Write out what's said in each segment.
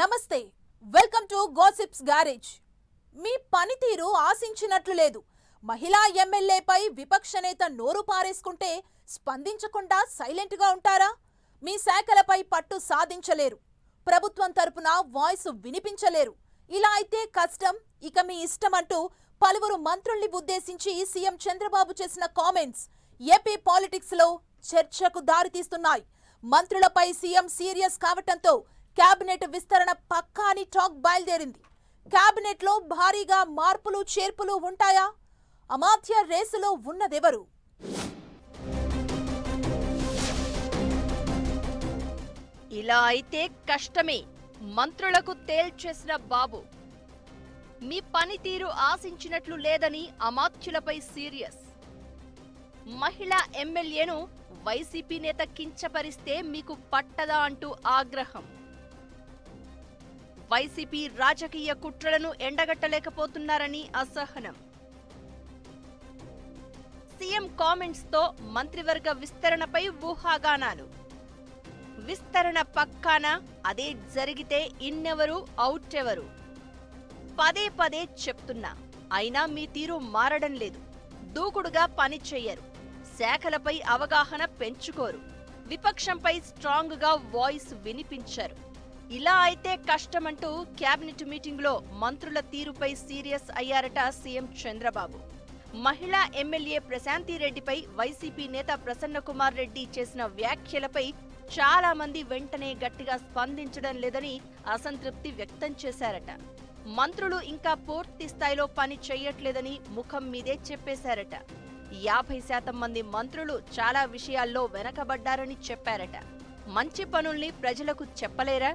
నమస్తే welcome to gossips garage. మీ పనితీరు ఆశించినట్లు లేదు. మహిళా ఎమ్మెల్యేపై విపక్ష నేత నోరు పారేసుకుంటే స్పందించకుండా సైలెంట్గా ఉంటారా? మీ శాఖలపై పట్టు సాధించలేరు. ప్రభుత్వం తరపున వాయిస్ వినిపించలేరు. ఇలా అయితే కష్టం ఇక మీ ఇష్టం అంటూ పలువురు మంత్రుల్ని ఉద్దేశించి సీఎం చంద్రబాబు చేసిన కామెంట్స్ ఏపీ పాలిటిక్స్లో చర్చకు దారితీస్తున్నాయి. మంత్రులపై సీఎం సీరియస్ కావటంతో కేబినెట్ విస్తరణ పక్కా అని టాక్ బయలుదేరింది. కేబినెట్లో భారీగా మార్పులు చేర్పులు ఉంటాయా? అమాత్య రేసులో ఉన్నదెవరు? ఇలా అయితే కష్టమే మంత్రులకు తేల్చేసిన బాబు. మీ పనితీరు ఆశించినట్లు లేదని అమాత్యులపై సీరియస్. మహిళా ఎమ్మెల్యేను వైసీపీ నేత కించపరిస్తే మీకు పట్టదా అంటూ ఆగ్రహం. వైసీపీ రాజకీయ కుట్రలను ఎండగట్టలేకపోతున్నారని అసహనం. సీఎం కామెంట్స్తో మంత్రివర్గ విస్తరణపై ఊహాగానాలు. విస్తరణ పక్కాన అదే జరిగితే ఇన్నెవరు అవుట్ ఎవరు పదే పదే చెప్తున్నా అయినా మీ తీరు మారడం లేదు. దూకుడుగా పని చెయ్యరు. శాఖలపై అవగాహన పెంచుకోరు. విపక్షంపై స్ట్రాంగ్గా వాయిస్ వినిపించారు. ఇలా అయితే కష్టమంటూ కేబినెట్ మీటింగ్లో మంత్రుల తీరుపై సీరియస్ అయ్యారట సీఎం చంద్రబాబు. మహిళా ఎమ్మెల్యే ప్రశాంతి రెడ్డిపై వైసీపీ నేత ప్రసన్నకుమార్ రెడ్డి చేసిన వ్యాఖ్యలపై చాలా మంది వెంటనే గట్టిగా స్పందించడం లేదని అసంతృప్తి వ్యక్తం చేశారట. మంత్రులు ఇంకా పూర్తి స్థాయిలో పని చెయ్యట్లేదని ముఖం మీదే చెప్పేశారట. యాభై శాతం మంది మంత్రులు చాలా విషయాల్లో వెనకబడ్డారని చెప్పారట. మంచి పనుల్ని ప్రజలకు చెప్పలేరా?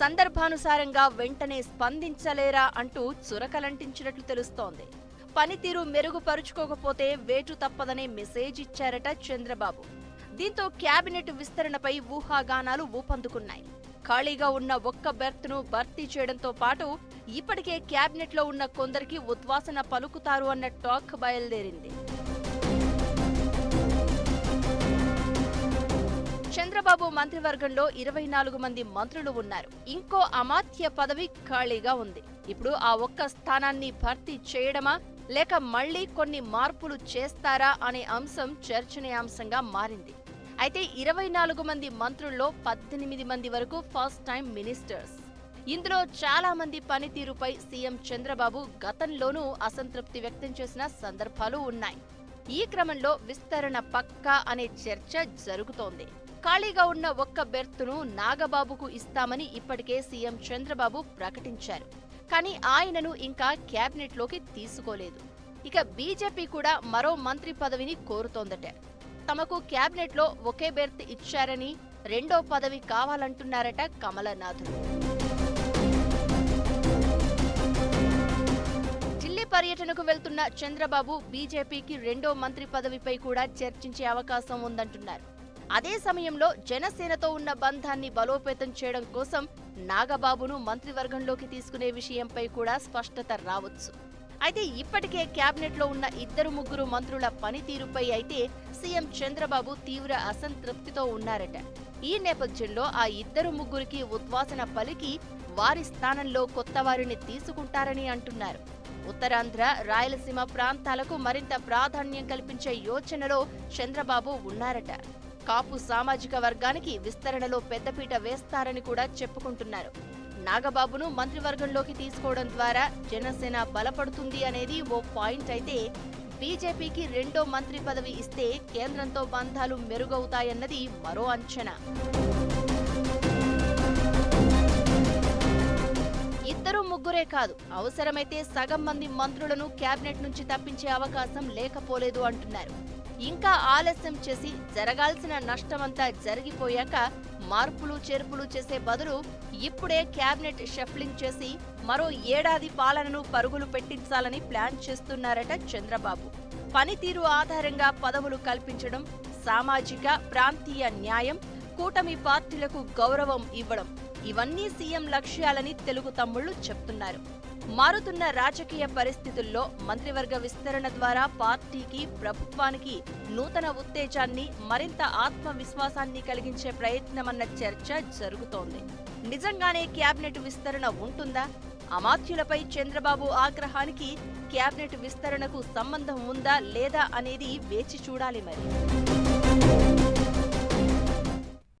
సందర్భానుసారంగా వెంటనే స్పందించలేరా అంటూ చురకలంటించినట్లు తెలుస్తోంది. పనితీరు మెరుగుపరుచుకోకపోతే వేటు తప్పదనే మెసేజ్ ఇచ్చారట చంద్రబాబు. దీంతో కేబినెట్ విస్తరణపై ఊహాగానాలు ఊపందుకున్నాయి. ఖాళీగా ఉన్న ఒక్క బెర్త్ను భర్తీ చేయడంతో పాటు ఇప్పటికే కేబినెట్లో ఉన్న కొందరికి ఉద్వాసన పలుకుతారు అన్న టాక్ బయలుదేరింది. చంద్రబాబు మంత్రివర్గంలో ఇరవై నాలుగు మంది మంత్రులు ఉన్నారు. ఇంకో అమాత్య పదవి ఖాళీగా ఉంది. ఇప్పుడు ఆ ఒక్క స్థానాన్ని భర్తీ చేయడమా? లేక మళ్ళీ కొన్ని మార్పులు చేస్తారా అనే అంశం చర్చనీయాంశంగా మారింది. అయితే ఇరవై నాలుగు మంది మంత్రుల్లో పద్దెనిమిది మంది వరకు ఫస్ట్ టైం మినిస్టర్స్. ఇందులో చాలా మంది పనితీరుపై సీఎం చంద్రబాబు గతంలోనూ అసంతృప్తి వ్యక్తం చేసిన సందర్భాలు ఉన్నాయి. ఈ క్రమంలో విస్తరణ పక్కా అనే చర్చ జరుగుతోంది. ఖాళీగా ఉన్న ఒక్క బెర్త్ను నాగబాబుకు ఇస్తామని ఇప్పటికే సీఎం చంద్రబాబు ప్రకటించారు. కానీ ఆయనను ఇంకా క్యాబినెట్లోకి తీసుకోలేదు. ఇక బీజేపీ కూడా మరో మంత్రి పదవిని కోరుతోందట. తమకు క్యాబినెట్లో ఒకే బెర్త్ ఇచ్చారని రెండో పదవి కావాలంటున్నారట కమలనాథులు ఢిల్లీ పర్యటనకు వెళ్తున్న చంద్రబాబు బీజేపీకి రెండో మంత్రి పదవిపై కూడా చర్చించే అవకాశం ఉందంటున్నారు. అదే సమయంలో జనసేనతో ఉన్న బంధాన్ని బలోపేతం చేయడం కోసం నాగబాబును మంత్రివర్గంలోకి తీసుకునే విషయంపై కూడా స్పష్టత రావచ్చు. అయితే ఇప్పటికే కేబినెట్లో ఉన్న ఇద్దరు ముగ్గురు మంత్రుల పనితీరుపై అయితే సీఎం చంద్రబాబు తీవ్ర అసంతృప్తితో ఉన్నారట. ఈ నేపథ్యంలో ఆ ఇద్దరు ముగ్గురికి ఉద్వాసన పలికి వారి స్థానంలో కొత్త వారిని తీసుకుంటారని అంటున్నారు. ఉత్తరాంధ్ర రాయలసీమ ప్రాంతాలకు మరింత ప్రాధాన్యం కల్పించే యోచనలో చంద్రబాబు ఉన్నారట. కాపు సామాజిక వర్గానికి విస్తరణలో పెద్దపీట వేస్తారని కూడా చెప్పుకుంటున్నారు. నాగబాబును మంత్రివర్గంలోకి తీసుకోవడం ద్వారా జనసేన బలపడుతుంది అనేది ఓ పాయింట్ అయితే బీజేపీకి రెండో మంత్రి పదవి ఇస్తే కేంద్రంతో బంధాలు మెరుగవుతాయన్నది మరో అంచనా. ఇద్దరు ముగ్గురే కాదు అవసరమైతే సగం మంది మంత్రులను కేబినెట్ నుంచి తప్పించే అవకాశం లేకపోలేదు అంటున్నారు. ఇంకా ఆలస్యం చేసి జరగాల్సిన నష్టమంతా జరిగిపోయాక మార్పులు చేర్పులు చేసే బదులు ఇప్పుడే క్యాబినెట్ షఫ్లింగ్ చేసి మరో ఏడాది పాలనను పరుగులు పెట్టించాలని ప్లాన్ చేస్తున్నారట చంద్రబాబు. పనితీరు ఆధారంగా పదవులు కల్పించడం సామాజిక ప్రాంతీయ న్యాయం కూటమి పార్టీలకు గౌరవం ఇవ్వడం ఇవన్నీ సీఎం లక్ష్యాలని తెలుగు తమ్ముళ్ళు చెప్తున్నారు. మారుతున్న రాజకీయ పరిస్థితుల్లో మంత్రివర్గ విస్తరణ ద్వారా పార్టీకి ప్రభుత్వానికి నూతన ఉత్తేజాన్ని మరింత ఆత్మవిశ్వాసాన్ని కలిగించే ప్రయత్నమన్న చర్చ జరుగుతోంది. నిజంగానే క్యాబినెట్ విస్తరణ ఉంటుందా? అమాత్యులపై చంద్రబాబు ఆగ్రహానికి క్యాబినెట్ విస్తరణకు సంబంధం ఉందా లేదా అనేది వేచి చూడాలి మరి.